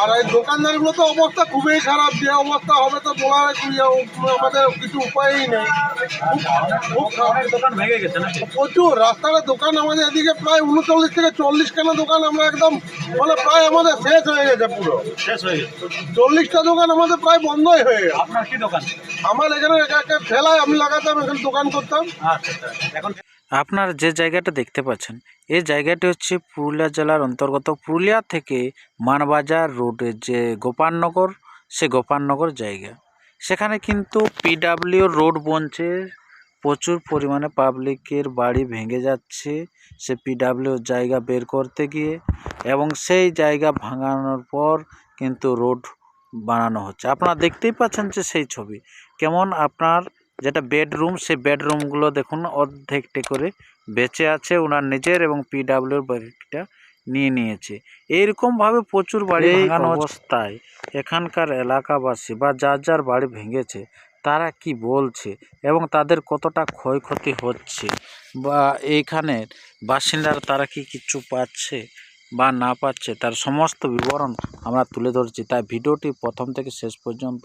আর এই দোকানদারগুলো তো অবস্থা খুবই খারাপ যে অবস্থা হবে তো বলার আমাদের কিছু উপায়ই নেই। প্রচুর। রাস্তার দোকান আমাদের এদিকে প্রায় উনচল্লিশ থেকে চল্লিশ খানা দোকান আমরা একদম মানে প্রায় আমাদের শেষ হয়ে গেছে পুরো। শেষ হয়ে গেছে। চল্লিশটা দোকান আমাদের প্রায় বন্ধই হয়ে গেছে। আপনার কি দোকান? আমার এখানে একটা একটা ঠেলায় আমি লাগাতাম এখানে দোকান করতাম। আচ্ছা আচ্ছা। এখন আপনার যে জায়গাটা দেখতে পাচ্ছেন এই জায়গাটি হচ্ছে পুরুলিয়া জেলার অন্তর্গত পুরুলিয়া থেকে মানবাজার রোডের যে গোপালনগর, সে গোপালনগর জায়গা। সেখানে কিন্তু পিডাব্লিউ রোড বনছে, প্রচুর পরিমাণে পাবলিকের বাড়ি ভেঙে যাচ্ছে, সে পিডাব্লিউ জায়গা বের করতে গিয়ে এবং সেই জায়গা ভাঙানোর পর কিন্তু রোড বানানো হচ্ছে। আপনারা দেখতেই পাচ্ছেন যে সেই ছবি। কেমন আপনার যেটা বেডরুম সেই বেডরুমগুলো দেখুন অর্ধেকটে করে বেঁচে আছে ওনার নিজের এবং পিডাব্লিউর বাড়িটা নিয়ে নিয়েছে। এইরকমভাবে প্রচুর বাড়ি ভাঙানো অবস্থায় এখানকার এলাকাবাসী বা যার যার বাড়ি ভেঙেছে তারা কি বলছে এবং তাদের কতটা ক্ষয়ক্ষতি হচ্ছে? বা এইখানের বাসিন্দারা তারা কি কিছু পাচ্ছে বা না পাচ্ছে তার সমস্ত বিবরণ আমরা তুলে ধরছি। তাই ভিডিওটি প্রথম থেকে শেষ পর্যন্ত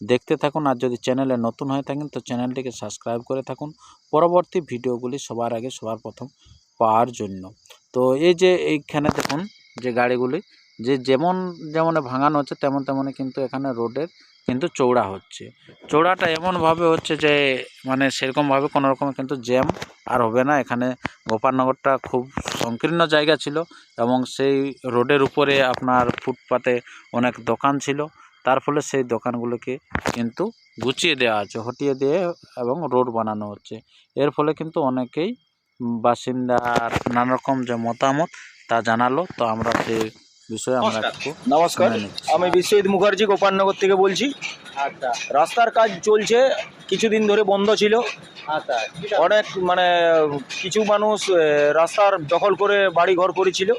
দেখতে থাকুন আর যদি চ্যানেলে নতুন হয়ে থাকেন, তো চ্যানেলটিকে সাবস্ক্রাইব করে থাকুন। পরবর্তী ভিডিওগুলি সবার আগে, সবার প্রথম পাওয়ার জন্য। তো এই যে এইখানে দেখুন যে গাড়িগুলি, যে যেমন যেমন ভাঙানো হচ্ছে, তেমন তেমনই কিন্তু এখানে রোডের কিন্তু চৌড়া হচ্ছে। চৌড়াটা এমনভাবে হচ্ছে যে মানে সেরকমভাবে কোনো রকম কিন্তু জ্যাম আর হবে না। এখানে গোপালনগরটা খুব সংকীর্ণ জায়গা ছিল এবং সেই রোডের উপরে আপনার ফুটপাতে অনেক দোকান ছিল। তার ফলে সেই দোকানগুলোকে কিন্তু গুছিয়ে দেওয়া হচ্ছে হটিয়ে দিয়ে এবং রোড বানানো হচ্ছে। এর ফলে কিন্তু অনেকেই বাসিন্দার নানারকম যে মতামত তা জানালো। তো আমরা সেই বিষয়ে আমরা নমস্কার। একটু নমস্কার। আমি বিশ্বজিৎ মুখার্জি গোপালনগর থেকে বলছি। আচ্ছা। রাস্তার কাজ চলছে কিছুদিন ধরে বন্ধ ছিল। আচ্ছা অনেক মানে কিছু মানুষ রাস্তার দখল করে বাড়ি ঘর করেছিল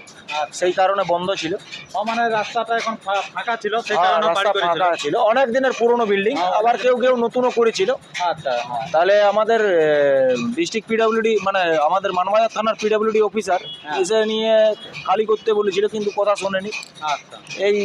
সেই কারণে বন্ধ ছিল। মানে রাস্তাটা এখন ফাঁকা ছিল সেই হ্যাঁ, কারণে ফাঁকা ছিল। অনেক দিনের পুরনো বিল্ডিং হ্যাঁ, আবার কেউ কেউ নতুনও করেছিল। আচ্ছা হ্যাঁ। তাহলে আমাদের ডিস্ট্রিক্ট পিডাব্লিউডি মানে আমাদের মানবাজার থানার পিডাব্লিউডি অফিসার। এসে নিয়ে খালি করতে বলেছিল কিন্তু কথা শোনেনি। আচ্ছা। এই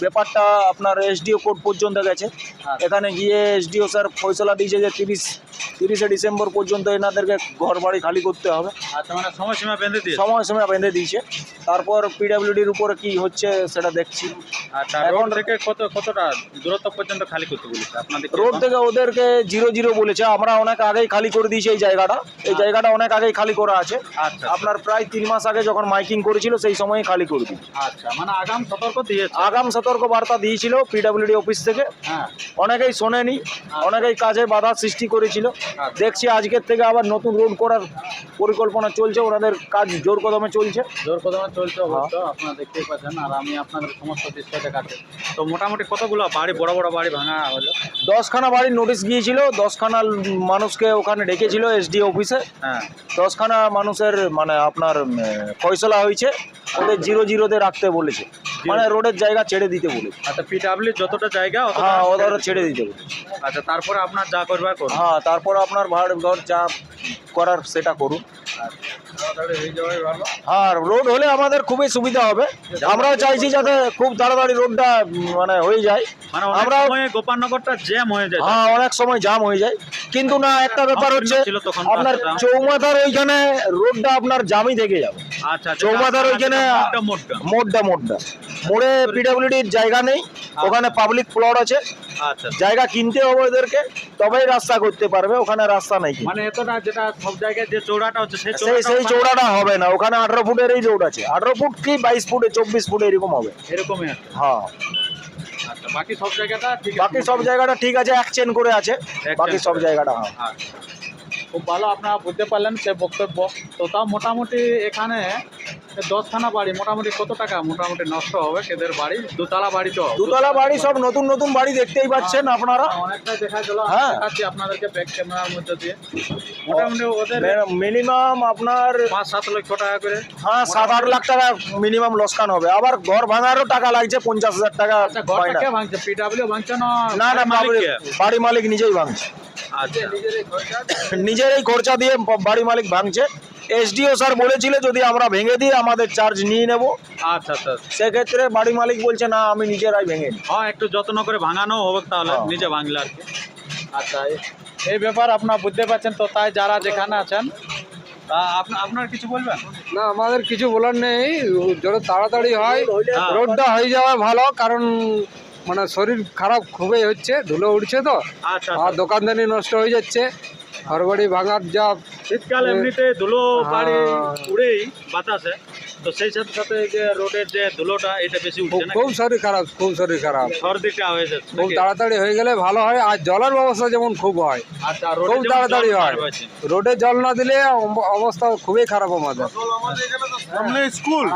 ব্যাপারটা আপনার এসডিও কোর্ট পর্যন্ত গেছে। আচ্ছা। এখানে গিয়ে এসডিও স্যার ফয়সলা দিয়েছে যে তিরিশ তিরিশে ডিসেম্বর পর্যন্ত এনাদেরকে ঘর বাড়ি খালি করতে হবে। আচ্ছা মানে সময়সীমা বেঁধে দিয়ে সময় সময় বেঁধে দিয়েছে। তারপর পিডাব্লিউডির উপরে কি হচ্ছে সেটা দেখছি। আচ্ছা এখন- রোড থেকে কত কতটা দূরত্ব পর্যন্ত খালি করতে বলেছে? আপনাদের রোড থেকে ওদেরকে জিরো জিরো বলেছে। আমরা অনেক আগেই খালি করে দিয়েছি এই জায়গাটা। এই জায়গাটা অনেক আগেই খালি করা আছে। আচ্ছা। আপনার প্রায় তিন মাস আগে যখন মাইকিং করেছিল সেই সময় খালি করে দিই আচ্ছা মানে আগাম সতর্ক দিয়েছে? আগাম সতর্ক বার্তা দিয়েছিল পিডাব্লিউডি অফিস থেকে। হ্যাঁ। অনেকেই শোনেনি অনেকেই কাজে বাধা সৃষ্টি করেছিল। দেখছি আজকের থেকে আবার নতুন রোড করার পরিকল্পনা চলছে ওনাদের কাজ জোর কদমে চলছে। জোর কদমে চলছে অবশ্য আপনারা দেখতেই পাচ্ছেন আর আমি আপনাদের সমস্ত দৃশ্য দেখাচ্ছি তো মোটামুটি কতগুলো বাড়ি বড় বড় বাড়ি ভাঙা হলো? দশখানা বাড়ির নোটিশ গিয়েছিল দশখানা মানুষকে ওখানে ডেকেছিল এসডি অফিসে হ্যাঁ। দশখানা মানুষের মানে আপনার ফয়সলা হয়েছে ওদের জিরো জিরোতে রাখতে বলেছে। মানে রোডের জায়গা ছেড়ে দিতে বলেছে। আচ্ছা পিডাব্লিউ যতটা জায়গা হ্যাঁ ওদের ছেড়ে দিতে বলেছে। আচ্ছা তারপরে আপনার যা করবার করুন। হ্যাঁ তারপর আপনার ভাড় ঘর যা করার সেটা করুন। তাড়াতাড়ি হয়ে আর রোড হলে আমাদের খুবই সুবিধা হবে। আমরাও চাইছি যাতে খুব তাড়াতাড়ি রোডটা মানে হয়ে যায়। মানে আমরা- গোপালনগরটা জ্যাম হয়ে যায়। হ্যাঁ অনেক সময় জ্যাম হয়ে যায়। কিন্তু না একটা ব্যাপার হচ্ছে আপনার রাস্তাটা। চৌমাথার ওইখানে রোডটা আপনার জামই থেকে যাবে। আচ্ছা চৌমাথার ওইখানে মোড়টা মোড়টা মোড়ে পিডাব্লিউডির জায়গা নেই ওখানে পাবলিক প্লট আছে। আচ্ছা। জায়গা কিনতে হবে ওদেরকে তবেই রাস্তা করতে পারবে ওখানে রাস্তা নেই। মানে এতটা যেটা সব জায়গায় যে চৌড়াটা হচ্ছে সেই সেই চৌড়াটা হবে না ওখানে আঠারো ফুটের এই রোড আছে। আঠারো ফুট কি বাইশ ফুটে চব্বিশ ফুট এরকম হবে। এরকমই হ্যাঁ। আচ্ছা বাকি সব জায়গাটা ঠিক আছে? বাকি সব জায়গাটা ঠিক আছে এক চেন করে আছে বাকি সব জায়গাটা হ্যাঁ। আচ্ছা। খুব ভালো আপনারা বুঝতে পারলেন সে বক্তব্য। তো তাও মোটামুটি এখানে দশখানা বাড়ি মোটামুটি কত টাকা? মোটামুটি নষ্ট হবে সেদের বাড়ি দুতলা বাড়ি তো। দুতলা বাড়ি সব নতুন নতুন বাড়ি দেখতেই পাচ্ছেন আপনারা। অনেকটাই দেখা গেল। হ্যাঁ। আপনাদেরকে ব্যাক ক্যামেরার মধ্যে দিয়ে। মোটামুটি ওদের মিনিমাম আপনার পাঁচ সাত লক্ষ টাকা করে। হ্যাঁ সাত আট লাখ টাকা মিনিমাম লোকসান হবে। আবার ঘর ভাঙারও টাকা লাগছে পঞ্চাশ হাজার টাকা আচ্ছা ভাঙছে? পিডাব্লিউ ভাঙছে না না মালিক বাড়ি- মালিক নিজেই ভাঙছে। আচ্ছা নিজেরই খরচা দিয়ে বাড়ি মালিক ভাঙছে। এসডিও স্যার বলেছিল যদি আমরা ভেঙে দিই আমাদের চার্জ নিয়ে নেব। আচ্ছা আচ্ছা সেক্ষেত্রে বাড়ি মালিক বলছে না আমি নিজেরাই ভেঙে হ্যাঁ একটু যত্ন করে ভাঙানো হবে তাহলে হ্যাঁ। নিজে ভাঙলে আর কি। আচ্ছা এই- ব্যাপার আপনার বুঝতে পারছেন তো তাই যারা যেখানে আছেন আপনার কিছু বলবেন? না আমাদের কিছু বলার নেই। যত তাড়াতাড়ি হয় হ্যাঁ। রোডটা হয়ে যাওয়া ভালো কারণ মানে শরীর খারাপ খুবই হচ্ছে ধুলো উঠছে তো। আচ্ছা আর দোকানদানি নষ্ট হয়ে যাচ্ছে। ঘরবাড়ি ভাঙার যা শীতকাল এমনিতে ধুলো বাড়ি। উড়েই বাতাসে। তো সেই সাথে সাথে যে রোডের যে ধুলোটা এটা বেশি খুব উঠছে না খুব শরীর খারাপ খুব শরীর খারাপ। সর্দিটা হয়ে যাচ্ছে খুব তাড়াতাড়ি হয়ে গেলে ভালো হয় আর জলের ব্যবস্থা যেমন খুব হয়। আচ্ছা খুব তাড়াতাড়ি হয়। রোডে জল না দিলে অবস্থা খুবই খারাপ আমাদের। আমাদের সামনে স্কুল।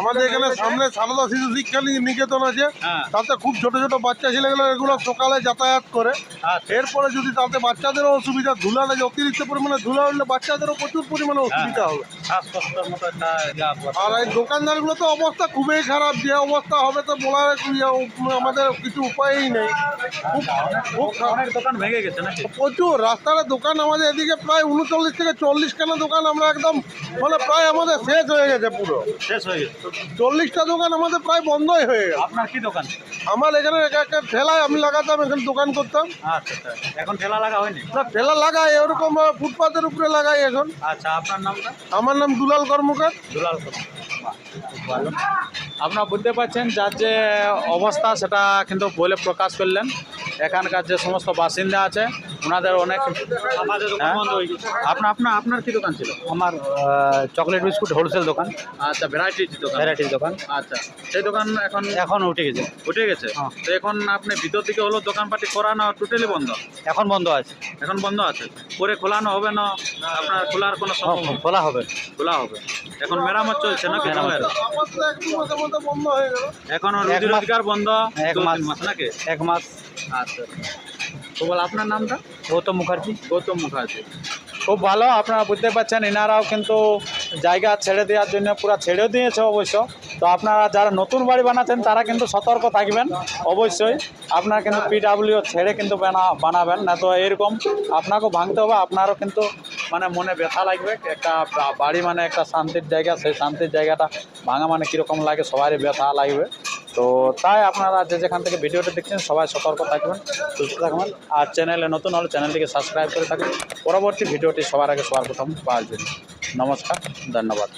আমাদের এখানে সামনে সারদা শিশু শিক্ষা নিকেতন আছে। হ্যাঁ। তাতে খুব ছোট ছোট বাচ্চা ছেলেগুলো এগুলো সকালে যাতায়াত করে। আচ্ছা। এরপরে যদি তাতে বাচ্চাদেরও অসুবিধা ধুলা লাগে অতিরিক্ত পরিমাণে ধুলা উঠলে বাচ্চাদেরও প্রচুর পরিমাণে অসুবিধা হবে। ইয়া। আর এই দোকানদারগুলো তো অবস্থা খুবই খারাপ যে অবস্থা হবে তো বলার আমাদের কিছু উপায়ই নেই। দোকান ভেঙে গেছে প্রচুর রাস্তার দোকান আমাদের এদিকে প্রায় উনচল্লিশ থেকে চল্লিশ খানা দোকান আমরা একদম মানে প্রায় আমাদের শেষ হয়ে গেছে পুরো। শেষ হয়ে গেছে। চল্লিশটা দোকান আমাদের প্রায় বন্ধই হয়ে গেছে। আপনার কি দোকান? আমার এখানে একটা ঠেলায় আমি লাগাতাম এখানে দোকান করতাম। আচ্ছা আচ্ছা। এখন ঠেলা লাগা হয়নি? ঠেলা লাগাই এরকম আহ, ফুটপাতের উপরে লাগাই এখন। আচ্ছা আপনার নামটা? আমার নাম দুলাল কর্মকার। দুলাল ভালো আপনারা বুঝতে পারছেন যার যে অবস্থা সেটা কিন্তু বলে প্রকাশ করলেন। এখানকার যে সমস্ত বাসিন্দা আছে ওনাদের অনেক হ্যাঁ? আপনার আপনার আপনার কি দোকান ছিল? আমার চকলেট বিস্কুট হোলসেল দোকান। আচ্ছা ভ্যারাইটিজ দোকান। ভ্যারাইটির দোকান। আচ্ছা সেই দোকান এখন এখন উঠে গেছে। উঠে গেছে? হ্যাঁ। তো এখন আপনি ভিতর দিকে হলো দোকানপাটি করা না টোটালি বন্ধ? এখন বন্ধ আছে। এখন বন্ধ আছে? পরে খোলানো হবে না? আপনার খোলার কোনো সম্ভব খোলা হবে। খোলা হবে। এখন মেরামত চলছে না কি চলে আবার তো এক দু মাসের মধ্যে বন্ধ হয়ে গেল। এখন রোজগার বন্ধ? এক মাস নাকি? এক মাস। আচ্ছা। তো বল আপনার নামটা? গৌতম মুখার্জি। গৌতম মুখার্জি। খুব ভালো আপনারা বুঝতে পারছেন এনারাও কিন্তু জায়গা ছেড়ে দেওয়ার জন্য পুরো ছেড়েও দিয়েছে অবশ্য। তো আপনারা যারা নতুন বাড়ি বানাচ্ছেন তারা কিন্তু সতর্ক থাকবেন অবশ্যই। আপনারা কিন্তু পিডাব্লিউ ছেড়ে কিন্তু বানা বানাবেন না তো এরকম আপনাকেও ভাঙতে হবে আপনারও কিন্তু মানে মনে ব্যথা লাগবে একটা বাড়ি মানে একটা শান্তির জায়গা সেই শান্তির জায়গাটা ভাঙা মানে কীরকম লাগে সবারই ব্যথা লাগবে। তো তাই আপনারা যে যেখান থেকে ভিডিওটা দেখছেন, সবাই সতর্ক থাকবেন, সুস্থ থাকবেন, আর চ্যানেলে নতুন হলে চ্যানেলটিকে সাবস্ক্রাইব করে থাকবেন। পরবর্তী ভিডিওটি সবার আগে সবার প্রথম পাওয়ার জন্য। নমস্কার, ধন্যবাদ।